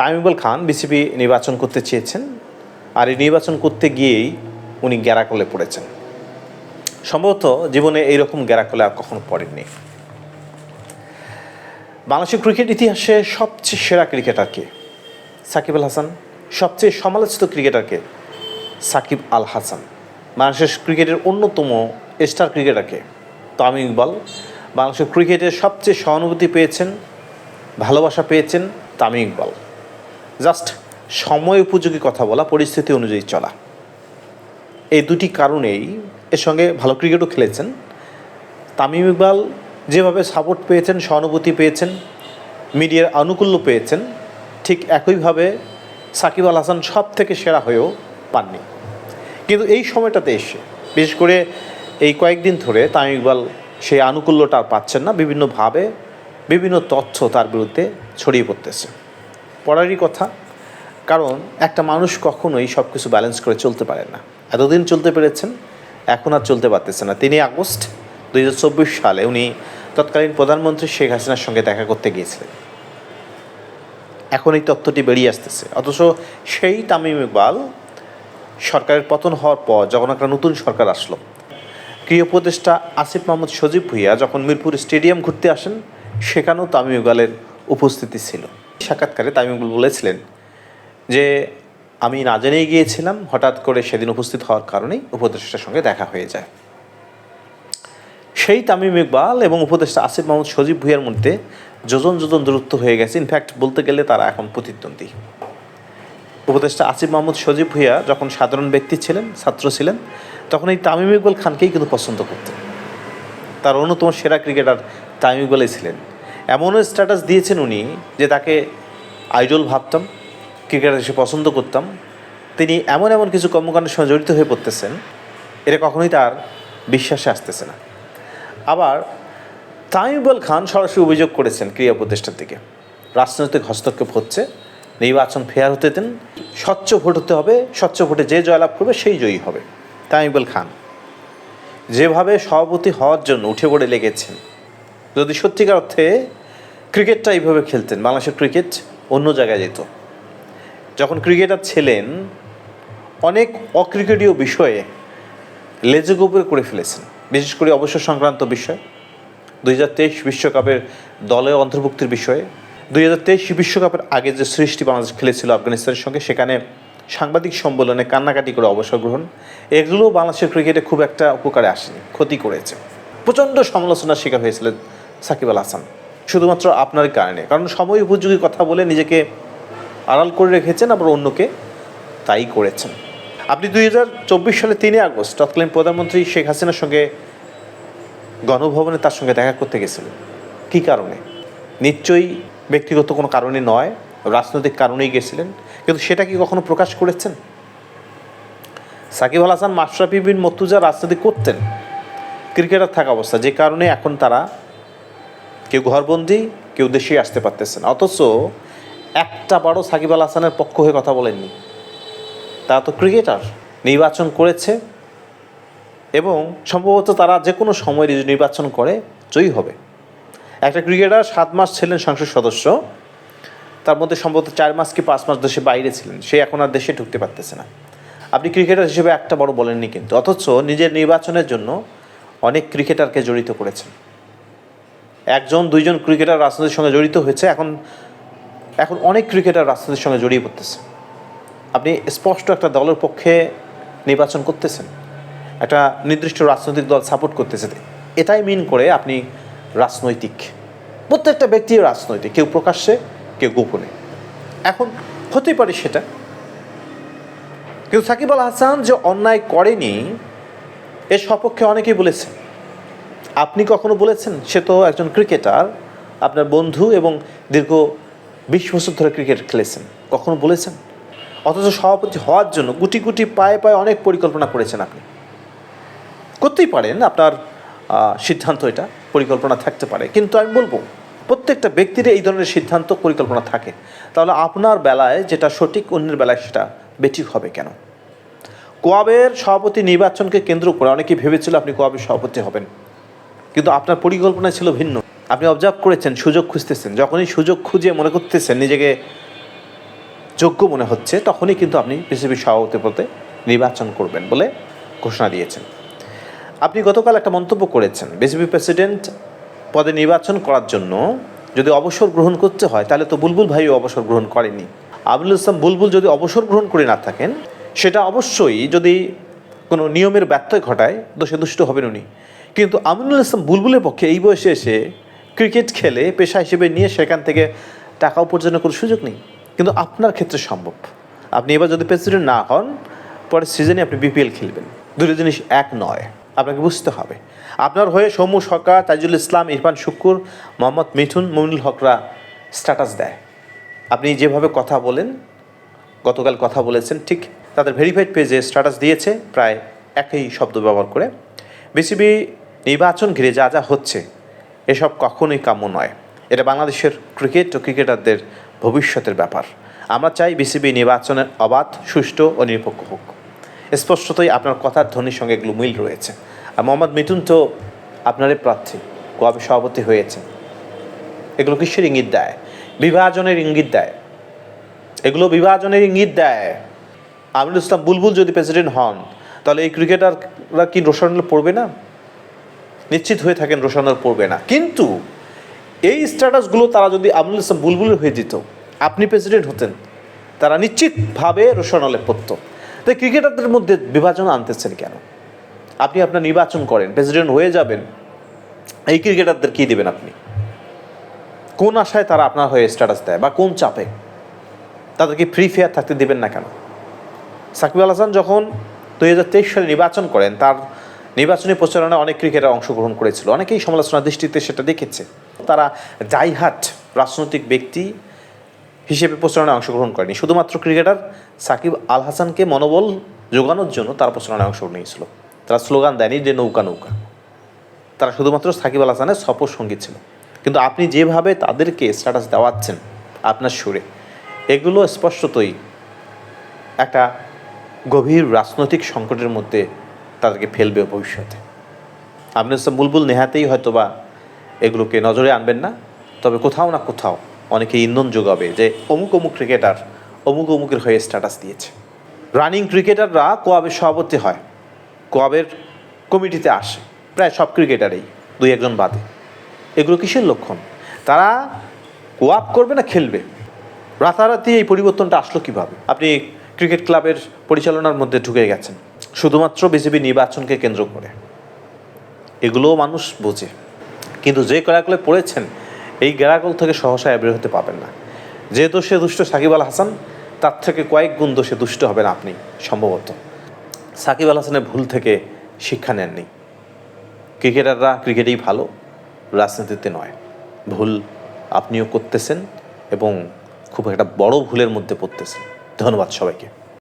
তামিমুল খান BCB নির্বাচন করতে চেয়েছেন, আর এই নির্বাচন করতে গিয়েই উনি গ্যারাকলে পড়েছেন। সম্ভবত জীবনে এইরকম গ্যারাকলে আর কখনো পড়েননি। বাংলাদেশের ক্রিকেট ইতিহাসে সবচেয়ে সেরা ক্রিকেটারকে সাকিব আল হাসান। সবচেয়ে সমালোচিত ক্রিকেটারকে সাকিব আল হাসান। বাংলাদেশের ক্রিকেটের অন্যতম স্টার ক্রিকেটারকে তামিম ইকবাল। বাংলাদেশের ক্রিকেটের সবচেয়ে সহানুভূতি পেয়েছেন, ভালোবাসা পেয়েছেন তামিম ইকবাল। জাস্ট সময় উপযোগী কথা বলা, পরিস্থিতি অনুযায়ী চলা। এই দুটি কারণেই এর সঙ্গে ভালো ক্রিকেটও খেলেছেন। তামিম ইকবাল যেভাবে সাপোর্ট পেয়েছেন, সহানুভূতি পেয়েছেন, মিডিয়ার আনুকূল্য পেয়েছেন, ঠিক একইভাবে সাকিব আল হাসান সব থেকে সেরা হয়েও পাননি। কিন্তু এই সময়টাতে এসে, বিশেষ করে এই কয়েকদিন ধরে তামিম ইকবাল সেই আনুকূল্যটা আর পাচ্ছেন না বিভিন্নভাবে বিভিন্ন তথ্য তার বিরুদ্ধে ছড়িয়ে পড়তেছে। পড়ারই কথা। কারণ একটা মানুষ কখনোই সব কিছু ব্যালেন্স করে চলতে পারে না। এতদিন চলতে পেরেছেন, এখন আর চলতে পারতেছে না। তিনি আগস্ট দু হাজার চব্বিশ সালে উনি তৎকালীন প্রধানমন্ত্রী শেখ হাসিনার সঙ্গে দেখা করতে গিয়েছিলেন। এখন এই তথ্যটি বেরিয়ে আসতেছে। অথচ সেই তামিম ইকবাল সরকারের পতন হওয়ার পর যখন একটা নতুন সরকার আসলো ক্রিয় উপদেষ্টা আসিফ মাহমুদ সজীব ভুইয়া যখন মিরপুর স্টেডিয়াম ঘুরতে আসেন, সেখানেও তামিম ইকবালের উপস্থিতি ছিল। সাক্ষাৎকারে তামিম ইকবাল বলেছিলেন যে, আমি না জেনেই গিয়েছিলাম, হঠাৎ করে সেদিন উপস্থিত হওয়ার কারণেই উপদেষ্টার সঙ্গে দেখা হয়ে যায়। সেই তামিম ইকবাল এবং উপদেষ্টা আসিফ মাহমুদ সজীব ভুইয়ার মধ্যে যোজন যোজন দূরত্ব হয়ে গেছে। ইনফ্যাক্ট বলতে গেলে তারা এখন প্রতিদ্বন্দ্বী। উপদেষ্টা আসিফ মাহমুদ সজীব ভুইয়া যখন সাধারণ ব্যক্তি ছিলেন, ছাত্র ছিলেন, তখন এই তামিম ইকবাল খানকেই কিন্তু পছন্দ করতেন। তার অন্যতম সেরা ক্রিকেটার তামিম ইকবালই ছিলেন। এমনও স্ট্যাটাস দিয়েছেন উনি যে তাকে আইডল ভাবতাম ক্রিকেটার হিসেবে পছন্দ করতাম। তিনি এমন এমন কিছু কর্মকাণ্ডের সঙ্গে জড়িত হয়ে পড়তেছেন, এটা কখনোই তার বিশ্বাসে আসতেছে না। আবার তামিম ইকবাল খান সরাসরি অভিযোগ করেছেন ক্রিয়া উপদেষ্টার দিকে রাজনৈতিক হস্তক্ষেপ হচ্ছে, নির্বাচন ফেয়ার হতে দেন, স্বচ্ছ ভোট হতে হবে, স্বচ্ছ ভোটে যে জয়লাভ করবে সেই জয়ী হবে, তামিম ইকবাল খান। যেভাবে সভাপতি হওয়ার জন্য উঠে পড়ে লেগেছেন, যদি সত্যিকার অর্থে ক্রিকেটটা এইভাবে খেলতেন। বাংলাদেশের ক্রিকেট অন্য জায়গায় যেত। যখন ক্রিকেটার ছিলেন, অনেক অক্রিকেটীয় বিষয়ে লেজে গোবরে করে ফেলেছেন। বিশেষ করে অবসর সংক্রান্ত বিষয়, দুই হাজার তেইশ বিশ্বকাপের দলে অন্তর্ভুক্তির বিষয়ে, দুই হাজার তেইশ বিশ্বকাপের আগে যে সৃষ্টি বাংলাদেশ খেলেছিল আফগানিস্তানের সঙ্গে, সেখানে সাংবাদিক সম্মেলনে কান্নাকাটি করে অবসর গ্রহণ, এগুলো বাংলাদেশের ক্রিকেটে খুব একটা উপকারে আসেনি, ক্ষতি করেছে। প্রচণ্ড সমালোচনার শিকার হয়েছিলেন সাকিব আল হাসান। শুধুমাত্র আপনার কারণে। কারণ সময় উপযোগী কথা বলে নিজেকে আড়াল করে রেখেছেন, আবার অন্যকে তাই করেছেন। আপনি দুই হাজার চব্বিশ সালে তিনই আগস্ট তৎকালীন প্রধানমন্ত্রী শেখ হাসিনার সঙ্গে গণভবনে তার সঙ্গে দেখা করতে গেছিলেন। কী কারণে? নিশ্চয়ই ব্যক্তিগত কোনো কারণে নয়, রাজনৈতিক কারণেই গেছিলেন। কিন্তু সেটা কি কখনো প্রকাশ করেছেন? সাকিব আল হাসান, মাশরাফি বিন মর্তুজা রাজনীতি করতেন। ক্রিকেটার থাকা অবস্থা, যে কারণে এখন তারা কেউ ঘরবন্দি, কেউ দেশে আসতে পারতেছেন অথচ একটা বড় সাকিব আল হাসানের পক্ষ হয়ে কথা বলেননি। তারা তো ক্রিকেটার নির্বাচন করেছে এবং সম্ভবত তারা যে কোনো সময় নির্বাচন করে জয়ী হবে। একটা ক্রিকেটার সাত মাস ছিলেন সংসদ সদস্য, তার মধ্যে সম্ভবত চার মাস কি পাঁচ মাস দেশে বাইরে ছিলেন। সে এখন আর দেশে ঢুকতে পারতেছে না। আপনি ক্রিকেটার হিসেবে একটা বড় বলেননি কিন্তু, অথচ নিজের নির্বাচনের জন্য অনেক ক্রিকেটারকে জড়িত করেছেন। একজন, দুইজন ক্রিকেটার রাজনীতির সঙ্গে জড়িত হয়েছে, এখন এখন অনেক ক্রিকেটার রাজনীতির সঙ্গে জড়িয়ে পড়তেছে। আপনি স্পষ্ট একটা দলের পক্ষে নির্বাচন করতেছেন, একটা নির্দিষ্ট রাজনৈতিক দল সাপোর্ট করতেছে। এটাই মিন করে আপনি রাজনৈতিক। প্রত্যেকটা ব্যক্তি রাজনৈতিক, কেউ প্রকাশ্যে, কেউ গোপনে। এখন হতেই পারে সেটা। কিন্তু সাকিব আল হাসান যে অন্যায় করেনি, এর সপক্ষে অনেকেই বলেছেন আপনি কখনো বলেছেন, সে তো একজন ক্রিকেটার, আপনার বন্ধু এবং দীর্ঘ বিশ বছর ধরে ক্রিকেট খেলেছেন। কখনো বলেছেন? অথচ সভাপতি হওয়ার জন্য গুটি গুটি পায়ে পায়ে অনেক পরিকল্পনা করেছেন আপনি। করতেই পারেন, আপনার সিদ্ধান্ত এটা, পরিকল্পনা থাকতে পারে। কিন্তু আমি বলব, প্রত্যেকটা ব্যক্তির এই ধরনের সিদ্ধান্ত, পরিকল্পনা থাকে। তাহলে আপনার বেলায় যেটা সঠিক, অন্যের বেলায় সেটা বেঠিক হবে কেন? কোয়াবের সভাপতি নির্বাচনকে কেন্দ্র করে অনেকেই ভেবেছিল আপনি কোয়াবের সভাপতি হবেন। কিন্তু আপনার পরিকল্পনা ছিল ভিন্ন। আপনি অবজার্ভ করেছেন, সুযোগ খুঁজতেছেন। যখনই সুযোগ খুঁজে মনে করতেছেন, নিজেকে যোগ্য মনে হচ্ছে, তখনই কিন্তু আপনি বিসিবি সভাপতি পদে নির্বাচন করবেন বলে ঘোষণা দিয়েছেন। আপনি গতকাল একটা মন্তব্য করেছেন, বিসিবি প্রেসিডেন্ট পদে নির্বাচন করার জন্য যদি অবসর গ্রহণ করতে হয়, তাহলে তো বুলবুল ভাইও অবসর গ্রহণ করেনি আবুল ইসলাম বুলবুল যদি অবসর গ্রহণ করে না থাকেন, সেটা অবশ্যই যদি কোনো নিয়মের ব্যত্যয় ঘটায়, দোষে দুষ্ট হবেন উনি। কিন্তু আমিনুল ইসলাম বুলবুলের পক্ষে এই বয়সে এসে ক্রিকেট খেলে পেশা হিসেবে নিয়ে সেখান থেকে টাকা উপার্জনের কোনো সুযোগ নেই। কিন্তু আপনার ক্ষেত্রে সম্ভব। আপনি এবার যদি প্রেসিডেন্ট না হন, পরের সিজনে আপনি বিপিএল খেলবেন। দুটো জিনিস এক নয়। আপনাকে বুঝতে হবে। আপনার হয়ে সৌম্য সরকার তাইজুল ইসলাম, ইরফান শুক্কুর, মোহাম্মদ মিঠুন, মমিনুল হকরা স্ট্যাটাস দেয়। আপনি যেভাবে কথা বলেন, গতকাল কথা বলেছেন, ঠিক তাদের ভেরিফাইড পেজে স্ট্যাটাস দিয়েছে, প্রায় একই শব্দ ব্যবহার করে। বিসিবি নির্বাচন ঘিরে যা যা হচ্ছে, এসব কখনোই কাম্য নয়। এটা বাংলাদেশের ক্রিকেট ও ক্রিকেটারদের ভবিষ্যতের ব্যাপার। আমরা চাই বিসিবি নির্বাচনের অবাধ, সুষ্ঠু ও নিরপেক্ষ হোক। স্পষ্টতই আপনার কথার ধ্বনির সঙ্গে এগুলো মিল রয়েছে। আর মোহাম্মদ মিঠুন তো আপনারই প্রার্থী কবে সভাপতি হয়েছে এগুলো কিসের ইঙ্গিত দেয়? বিভাজনের ইঙ্গিত দেয়। এগুলো বিভাজনের ইঙ্গিত দেয়। আমিনুল ইসলাম বুলবুল যদি প্রেসিডেন্ট হন, তাহলে এই ক্রিকেটাররা কি রোশানল পড়বে না? নিশ্চিত হয়ে থাকেন রোশানল পড়বে না। কিন্তু এই স্ট্যাটাসগুলো তারা যদি আমিনুল ইসলাম বুলবুলের হয়ে দিত আপনি প্রেসিডেন্ট হতেন, তারা নিশ্চিতভাবে রোশানলে পড়তো তাই ক্রিকেটারদের মধ্যে বিভাজন আনতেছেন কেন? আপনি আপনার নির্বাচন করেন প্রেসিডেন্ট হয়ে যাবেন, এই ক্রিকেটারদের কী দেবেন আপনি? কোন আশায় তারা আপনার হয়ে স্ট্যাটাস দেয় বা কোন চাপে? তাদেরকে ফ্রি ফেয়ার থাকতে দেবেন না কেন? সাকিব আল হাসান যখন দুই হাজার তেইশ সালে নির্বাচন করেন, তার নির্বাচনী প্রচারণায় অনেক ক্রিকেটার অংশগ্রহণ করেছিল। অনেকেই সমালোচনার দৃষ্টিতে সেটা দেখেছে। তারা জাইহাট রাজনৈতিক ব্যক্তি হিসেবে প্রচারণায় অংশগ্রহণ করেনি। শুধুমাত্র ক্রিকেটার সাকিব আল হাসানকে মনোবল যোগানোর জন্য তারা প্রচারণায় অংশগ্রহণ নিয়েছিল। তারা স্লোগান দেয়নি যে নৌকা নৌকা। তারা শুধুমাত্র সাকিব আল হাসানের সফর ছিল। কিন্তু আপনি যেভাবে তাদেরকে স্ট্যাটাস দেওয়াচ্ছেন আপনার সুরে, এগুলো স্পষ্টতই একটা গভীর রাজনৈতিক সংকটের মধ্যে তাদেরকে ফেলবে ভবিষ্যতে। আপনি ইসলাম বুলবুল নেহাতেই হয়তো বা এগুলোকে নজরে আনবেন না, তবে কোথাও না কোথাও অনেকে ইন্ধন যোগাবে যে অমুক অমুক ক্রিকেটার অমুক অমুকের হয়ে স্ট্যাটাস দিয়েছে। রানিং ক্রিকেটাররা কোয়াবের সভাপতি হয়, কোয়াবের কমিটিতে আসে, প্রায় সব ক্রিকেটারেই, দুই একজন বাদে। এগুলো কিসের লক্ষণ? তারা কোয়াপ করবে না খেলবে? রাতারাতি এই পরিবর্তনটা আসলো কীভাবে? আপনি ক্রিকেট ক্লাবের পরিচালনার মধ্যে ঢুকে গেছেন। শুধুমাত্র বিজেপি নির্বাচনকে কেন্দ্র করে। এগুলোও মানুষ বোঝে। কিন্তু যে গেরাকলে পড়েছেন, এই গেরাকল থেকে সহসা বের হতে পাবেন না। যে দোষে দুষ্ট সাকিব আল হাসান, তার থেকে কয়েক গুণ দোষে দুষ্ট হবেন আপনি, সম্ভবত। সাকিব আল হাসানের ভুল থেকে শিক্ষা নেননি। ক্রিকেটাররা ক্রিকেটেই ভালো, রাজনীতিতে নয়। ভুল আপনিও করতেছেন এবং খুব একটা বড় ভুলের মধ্যে পড়তেছেন। ধন্যবাদ সবাইকে।